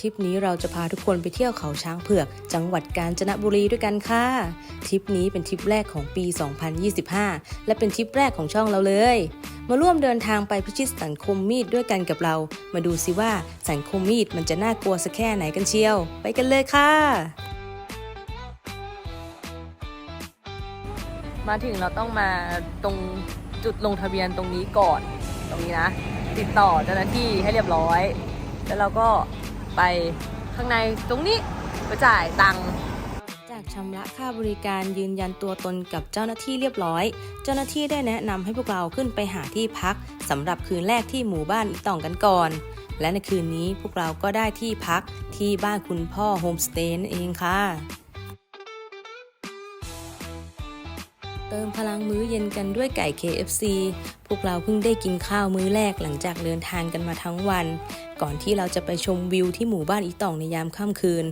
ทริปนี้เราจะพาทุกคนไปเที่ยวเขาช้างเผือก จังหวัดกาญจนบุรีด้วยกันค่ะ ทริปนี้เป็นทริปแรกของปี 2025 และเป็นทริปแรกของช่องเราเลย มาร่วมเดินทางไปพิชิตสังคมมีดด้วยกันกับเรา มาดูสิว่าสังคมมีดมันจะน่ากลัวสักแค่ไหนกันเชียว ไปกันเลยค่ะ มาถึงเราต้องมาตรงจุดลงทะเบียนตรงนี้ก่อน ตรงนี้นะ ติดต่อเจ้าหน้าที่ให้เรียบร้อย แล้วเราก็ ไปข้างในตรงนี้ไปจ่ายตังค์จากชำระค่าบริการยืนยันตัวตนกับเจ้าหน้าที่เรียบร้อย เจ้าหน้าที่ได้แนะนำให้พวกเราขึ้นไปหาที่พักสำหรับคืนแรกที่หมู่บ้านอีต่องกันก่อน และในคืนนี้พวกเราก็ได้ที่พักที่บ้านคุณพ่อโฮมสเตย์นั่นเองค่ะ เติมพลังมื้อเย็นกันด้วยไก่ KFC พวกเราเพิ่งได้กินข้าวมื้อแรกหลังจากเดินทางกันมาทั้งวัน ก่อนที่เราจะไปชมวิวที่หมู่บ้านอีต่องในยามค่ำคืน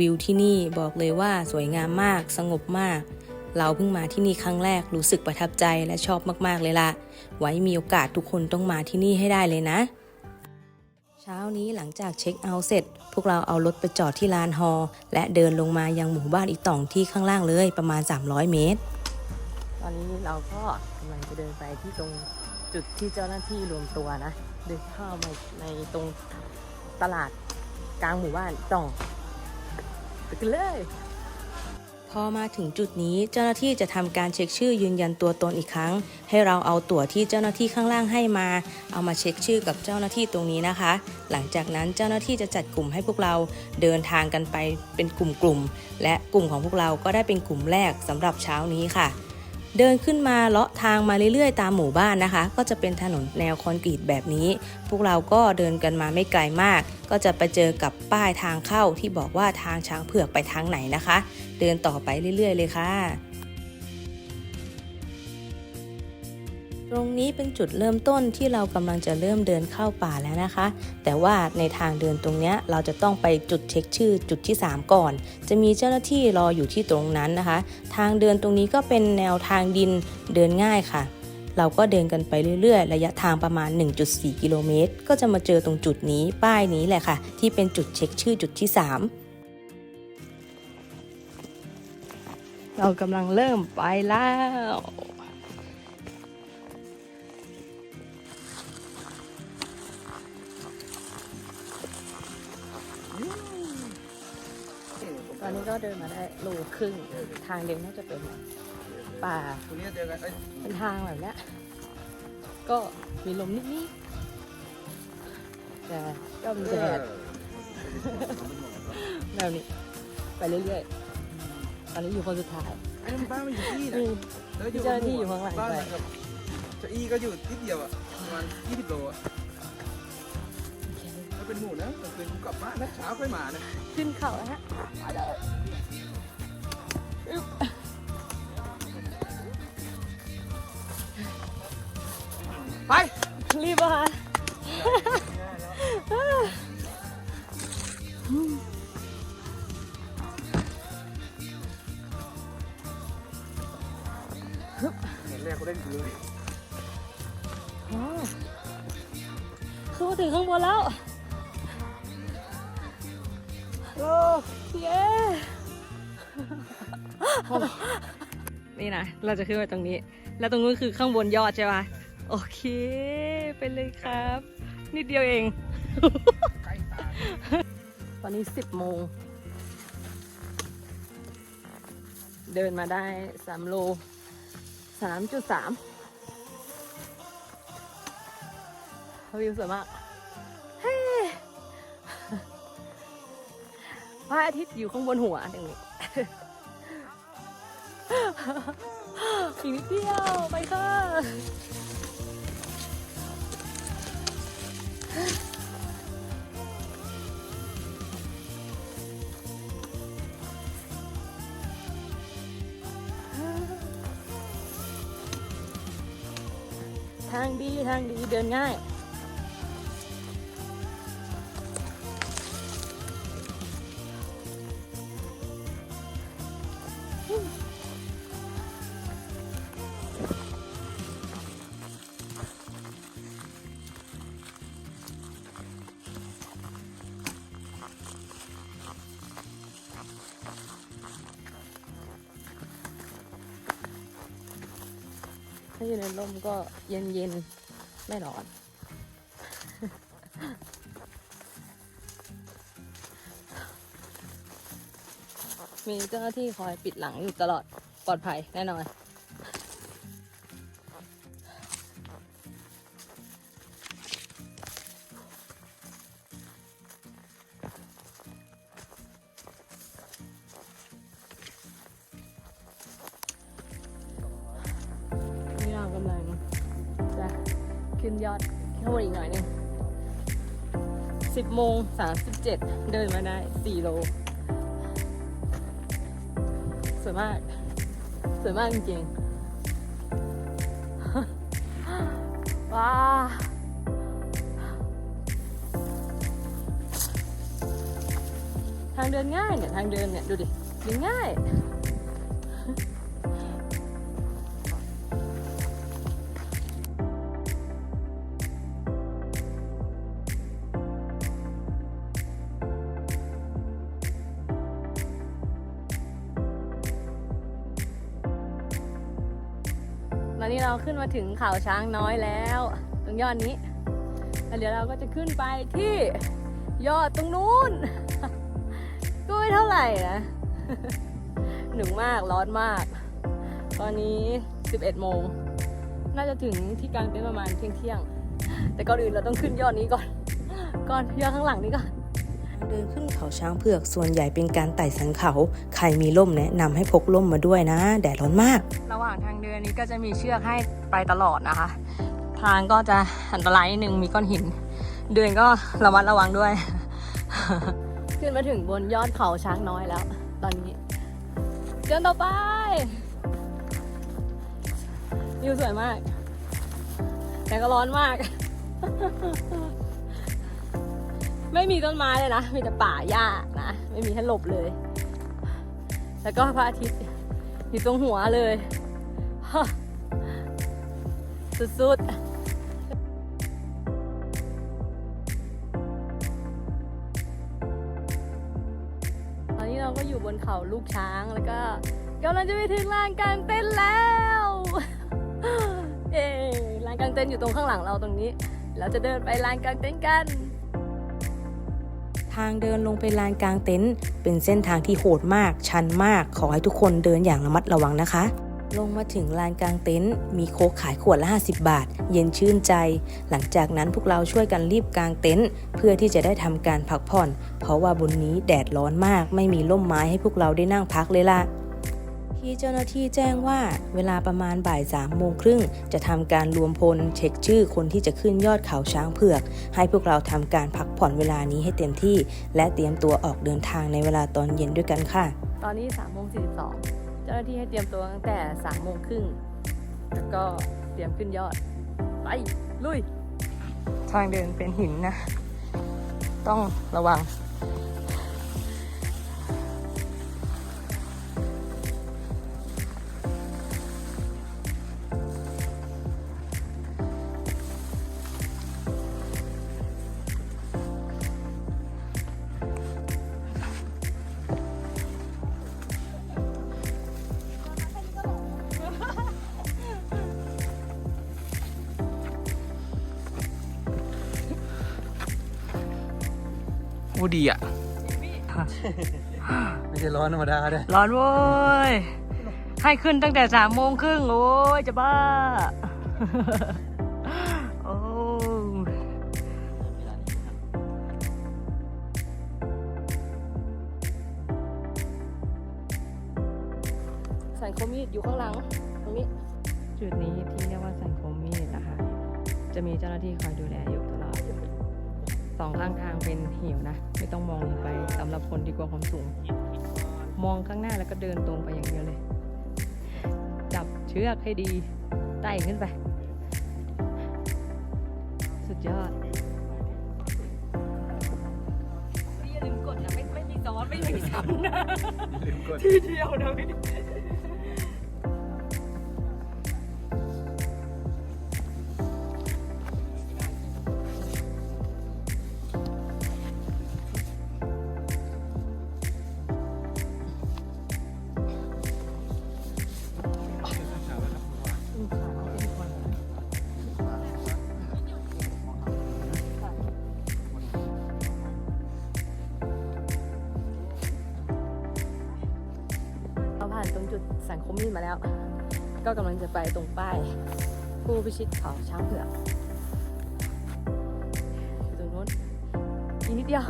วิวที่นี่บอกเลยว่าสวยงามมาก สงบมาก เราเพิ่งมาที่นี่ครั้งแรกรู้สึกประทับใจและชอบมากๆเลยล่ะ ไว้มีโอกาสทุกคนต้องมาที่นี่ให้ได้เลยนะเช้านี้หลังจากเช็คเอาท์เสร็จ พวกเราเอารถไปจอดที่ลานฮอและเดินลงมายังหมู่บ้านอีต่องที่ข้างล่างเลยประมาณ 300 เมตร ตอนนี้เราก็กำลังจะเดินไปที่ตรงจุดที่เจ้าหน้าที่รวมตัวนะ เดินเข้ามาในตรงตลาดกลางหมู่บ้านต่องไปกันเลย พอมาถึงจุดนี้เจ้าหน้าที่จะทำการเช็คชื่อยืนยันตัวตนอีกครั้ง ให้เราเอาตั๋วที่เจ้าหน้าที่ข้างล่างให้มา เอามาเช็คชื่อกับเจ้าหน้าที่ตรงนี้นะคะ หลังจากนั้นเจ้าหน้าที่จะจัดกลุ่มให้พวกเราเดินทางกันไปเป็นกลุ่มๆและกลุ่มของพวกเราก็ได้เป็นกลุ่มแรกสำหรับเช้านี้ค่ะ เดินขึ้นมาเลาะทางมาเรื่อยๆ ตามหมู่บ้านนะคะ ก็จะเป็นถนนแนวคอนกรีตแบบนี้ พวกเราก็เดินกันมาไม่ไกลมาก ก็จะไปเจอกับป้ายทางเข้าที่บอกว่าทางช้างเผือกไปทางไหนนะคะ เดินต่อไปเรื่อย ๆ เลยค่ะ รงนี้เป็นจุดเริ่มต้นที่เรากำลังจะเริ่มเดินเข้าป่าแล้วนะคะ แต่ว่าในทางเดินตรงนี้เราจะต้องไปจุดเช็คชื่อจุดที่ 3 ก่อน จะมีเจ้าหน้าที่รออยู่ที่ตรงนั้นนะคะ ทางเดินตรงนี้ก็เป็นแนวทางดินเดินง่ายค่ะ เราก็เดินกันไปเรื่อยๆ ระยะทางประมาณ 1.4 กิโลเมตร ก็จะมาเจอตรงจุดนี้ป้ายนี้แหละค่ะ ที่เป็นจุดเช็คชื่อจุดที่ 3เรากำลังเริ่มไปแล้ว นี้ก็เดินมาได้โลครึ่งทางเดินน่าจะเป็นป่าตรงนี้เจอกันเอ้ยเป็นทางแบบนี้ก็มีลมนิดๆแต่ก็มีแดดแบบนี้ไปเรื่อยๆตอนนี้อยู่คนสุดท้ายไอ้บ้านมันอยู่ที่ไหนแล้วเจ้าหน้าที่อยู่ข้างหลังไปเจ้าอี้ก็อยู่ที่เดียวอะประมาณ20โลอะ ถ้าเป็นหมู่นะกลางคืนกูกลับบ้านนะเช้าค่อยมานะขึ้นเขาแล้วฮะไปเลยอึ๊บไปรีบมาเห็นแรกกูเล่นกูเลยอ๋อขึ้นมาถึงข้างบนแล้วโอ้ เย้ นี่นะ เราจะขึ้นไปตรงนี้ แล้วตรงนู้นคือข้างบนยอดใช่ปะโอเค ไปเลยครับ นิดเดียวเองตาตอนนี้10โมง เดินมาได้3โล3.3วิวสวยมาก ระอาทิตย์อยู่ข้างบนหัวอย่างนี้อีกนิดเดียวไปค่ะทางดีทางดีเดินง่าย ถ้าอยู่ในร่มก็เย็นเย็นไม่ร้อน มีเจ้าหน้าที่คอยปิดหลังอยู่ตลอดปลอดภัยแน่นอน ขึ้นยอดข้างบนอีกหน่อยหนึงสิบโมงสามสิบเจ็ดเดินมาได้สี่โล สวยมาก สวยมากจริงๆ ว้าทางเดินง่ายเนี่ย ทางเดินเนี่ย ดูดิเดินง่าย ขึ้นมาถึงเขาช้างน้อยแล้ว ตรงยอดนี้แล้วเดี๋ยวเราก็จะขึ้นไปที่ยอดตรงนู้นก็ไม่เท่าไหร่นะหนึ่งมากร้อนมาก ตอนนี้ 11 โมง น่าจะถึงที่กลางเต็นท์ประมาณเที่ยงเที่ยง แต่ก่อนอื่นเราต้องขึ้นยอดนี้ก่อน ก่อนยอดข้างหลังนี้ก่อน เดินขึ้นเขาช้างเผือกส่วนใหญ่เป็นการไต่สันเขา ใครมีร่มแนะนำให้พกร่มมาด้วยนะ แดดร้อนมาก ระหว่างทางเดินนี้ก็จะมีเชือกให้ไปตลอดนะคะ ทางก็จะอันตรายนิดนึงมีก้อนหิน เดินก็ระมัดระวังด้วย ขึ้นมาถึงบนยอดเขาช้างน้อยแล้ว ตอนนี้ เดินต่อไปวิวสวยมาก แต่ก็ร้อนมาก ไม่มีต้นไม้เลยนะ มีแต่ป่าหญ้านะ ไม่มีให้หลบเลย แล้วก็พระอาทิตย์อยู่ตรงหัวเลยสุดๆตอนนี้เราก็อยู่บนเขาลูกช้างแล้วก็กำลังจะไปถึงลานกลางเต็นแล้วเอ๊ลานกลางเต็นอยู่ตรงข้างหลังเราตรงนี้ เราจะเดินไปลานกลางเต็นกัน ทางเดินลงไปลานกลางเต็นท์เป็นเส้นทางที่โหดมาก ชันมาก ขอให้ทุกคนเดินอย่างระมัดระวังนะคะ ลงมาถึงลานกลางเต็นท์มีโค้กขายขวดละ 50 บาท เย็นชื่นใจ หลังจากนั้นพวกเราช่วยกันรีบกางเต็นท์เพื่อที่จะได้ทำการพักผ่อน เพราะว่าบนนี้แดดร้อนมากไม่มีร่มไม้ให้พวกเราได้นั่งพักเลยล่ะ ที่เจ้าหน้าที่แจ้งว่าเวลาประมาณบ่ายสามโมงครึ่งจะทำการรวมพลเช็คชื่อคนที่จะขึ้นยอดเขาช้างเผือก ให้พวกเราทำการพักผ่อนเวลานี้ให้เต็มที่ และเตรียมตัวออกเดินทางในเวลาตอนเย็นด้วยกันค่ะ ตอนนี้3ามโมงสีเจ้าหน้าที่ให้เตรียมตัวตั้งแต่3ามโมงครึ่งแล้วก็เตรียมขึ้นยอด ไป ลุย ทางเดินเป็นหินนะ ต้องระวัง โอ้ดีอะ ไม่ใช่ร้อนธรรมดาด้วยร้อนโว้ย ให้ขึ้นตั้งแต่สามโมงครึ่งโอ้ยจะบ้า โอ้สันโคมีดอยู่ข้างหลัง ตรงนี้ จุดนี้ที่เรียกว่าสันโคมีดนะคะ จะมีเจ้าหน้าที่คอยดูแลอยู่ตลอด สองข้างทางเป็นหิวนะ ไม่ต้องมองลงไปสำหรับคนที่กลัวความสูง มองข้างหน้าแล้วก็เดินตรงไปอย่างเดียวเลย จับเชือกให้ดีไต่ขึ้นไป สุดยอดอย่าลืมกดนะไม่ไม่มีซ้อนไม่มีซ้ำนะลืมกดทีเดียวนะพี่ สังคมมี่มาแล้ว ก็กำลังจะไปตรงป้ายผู้พิชิตเขาช้างเผือกอยู่ตรงนู้นอีกนิดเดียว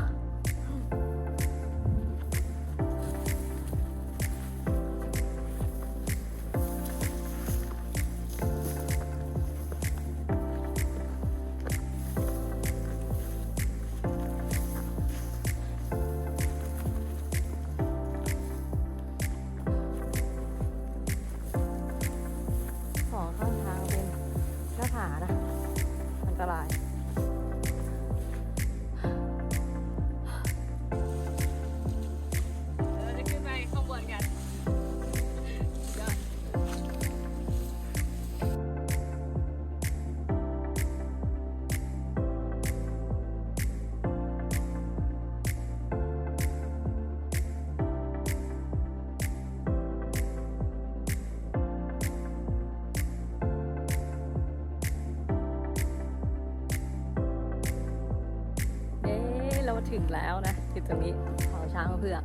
แล้วนะถึงตรงนี้เขาช้างเผือก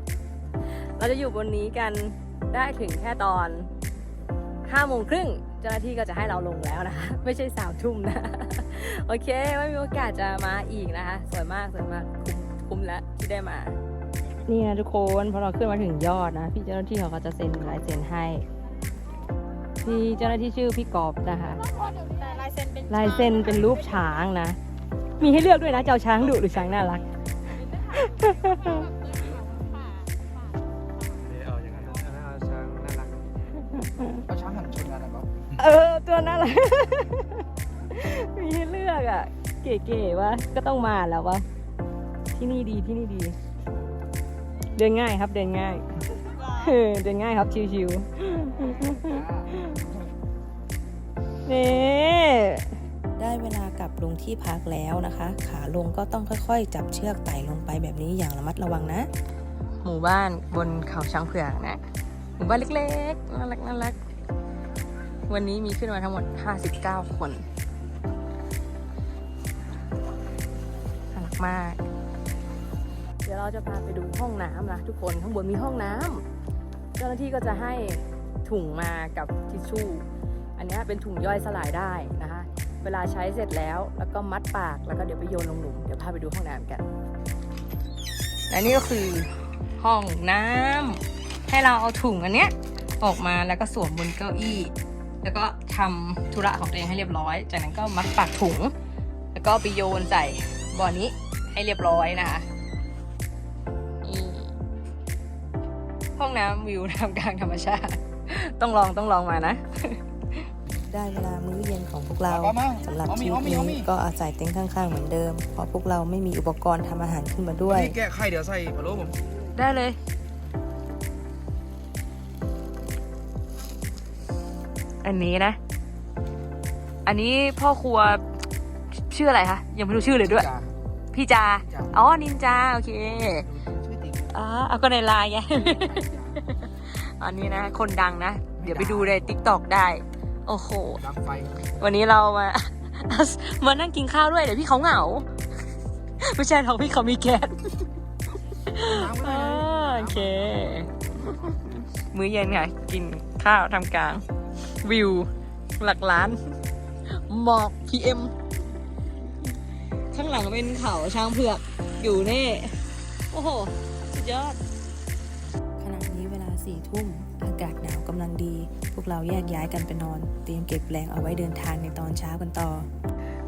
เราจะอยู่บนนี้กันได้ถึงแค่ตอน5โมงครึ่งเจ้าหน้าที่ก็จะให้เราลงแล้วนะคะ ไม่ใช่สามทุ่มนะ โอเค ไม่มีโอกาสจะมาอีกนะคะ สวยมากสวยมากคุ้มคุ้มแล้วที่ได้มา นี่นะทุกคนพอเราขึ้นมาถึงยอดนะ พี่เจ้าหน้าที่เขาก็จะเซ็นลายเซ็นให้พี่เจ้าหน้าที่ชื่อพี่กอบนะคะแต่ลายเซ็นเป็นลายเซ็นเป็นรูปช้างนะ มีให้เลือกด้วยนะจะเอาช้างดุหรือช้างน่ารัก เอาอย่างนั้นเอาช้างน่ารักเอาช้างหันชนกันนะครับเออ ตัวน่ารัก มีให้เลือกอะ เก๋ๆวะก็ต้องมาแล้ววะที่นี่ดีที่นี่ดี เดินง่ายครับเดินง่ายเออเดินง่ายครับชิวๆนี่ ได้เวลากลับลงที่พักแล้วนะคะ ขาลงก็ต้องค่อยๆ จับเชือกไต่ลงไปแบบนี้อย่างระมัดระวังนะ หมู่บ้านบนเขาช้างเผือกนะ หมู่บ้านเล็กๆน่ารักน่ารักวันนี้มีขึ้นมาทั้งหมด 59 คนน่ารักมาก เดี๋ยวเราจะพาไปดูห้องน้ำนะทุกคนข้างบนมีห้องน้ำเจ้าหน้าที่ก็จะให้ถุงมากับทิชชู่ อันนี้เป็นถุงย่อยสลายได้นะคะ เวลาใช้เสร็จแล้ว แล้วก็มัดปากแล้วก็เดี๋ยวไปโยนลงหลุมเดี๋ยวพาไปดูห้องน้ำกันและนี่ก็คือห้องน้ำให้เราเอาถุงอันเนี้ยออกมาแล้วก็สวมบนเก้าอี้ แล้วก็ทำธุระของตัวเองให้เรียบร้อย จากนั้นก็มัดปากถุง แล้วก็ไปโยนใส่บ่อนี้ให้เรียบร้อยนะคะนี่ห้องน้ำวิวทำกลางธรรมชาติ ต้องลองต้องลองมานะ ได้เวลามื้อเย็นของพวกเราเอามาสำหรับเอาทมีริปเอามีเอามีนี้ก็อาศัยเต็นท์ข้างๆเหมือนเดิม เพราะพวกเราไม่มีอุปกรณ์ทำอาหารขึ้นมาด้วยพี่แกะไข่เดี๋ยวใส่พะโล้ผม ได้เลย อันนี้นะ อันนี้พ่อครัวชื่ออะไรคะ ยังไม่รู้ชื่อเลยด้วยจ้าพี่จาจ้าอ๋อ นินจา โอเคชื่อจริงอ๋อเอาก็ในไลน์ไงอันนี้นะ คนดังนะ เดี๋ยวไปดูในติ๊กตอกได้ โอ้โห ดังไฟวันนี้เรามา มานั่งกินข้าวด้วยเดี๋ยวพี่เขาเหงา ไม่ใช่หรอกพี่เขามีแก๊สน้ำไม่อ่าได้โอเค มื้อเย็นค่ะกินข้าวทำกลาง วิว หลักล้าน หมอก PM ข้างหลังเป็นเขาช้างเผือก อยู่นี่ โอ้โห สุดยอด ขณะนี้เวลาสี่ทุ่ม อากาศหนาวกำลังดี พวกเราแยกย้ายกันไปนอน เตรียมเก็บแรงเอาไว้เดินทางในตอนเช้ากันต่อ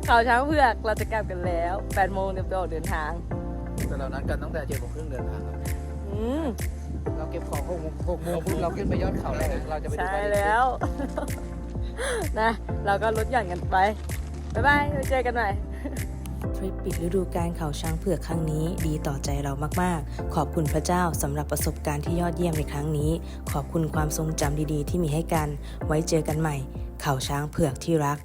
เขาช้างเผือกเราจะกลับกันแล้ว8โมงเตรียมตัวออกเดินทาง แต่เรานัดกันตั้งแต่เจ็ดโมงครึ่งเดินทางครับอืมเราเก็บของหกโมงหกโมงปุ๊บเราขึ้นไปยอดเขาแล้วนะเราจะไปดูใช่พระอาทิตย์แล้ว นะ เราก็ลดหย่อนกันไป บ๊ายบายไว้เจอกันใหม่ท ริปปิดฤดูการเขาช้างเผือกครั้งนี้ดีต่อใจเรามากๆ ขอบคุณพระเจ้าสำหรับประสบการณ์ที่ยอดเยี่ยมในครั้งนี้ ขอบคุณความทรงจำดีๆ ที่มีให้กัน ไว้เจอกันใหม่ เขาช้างเผือกที่รัก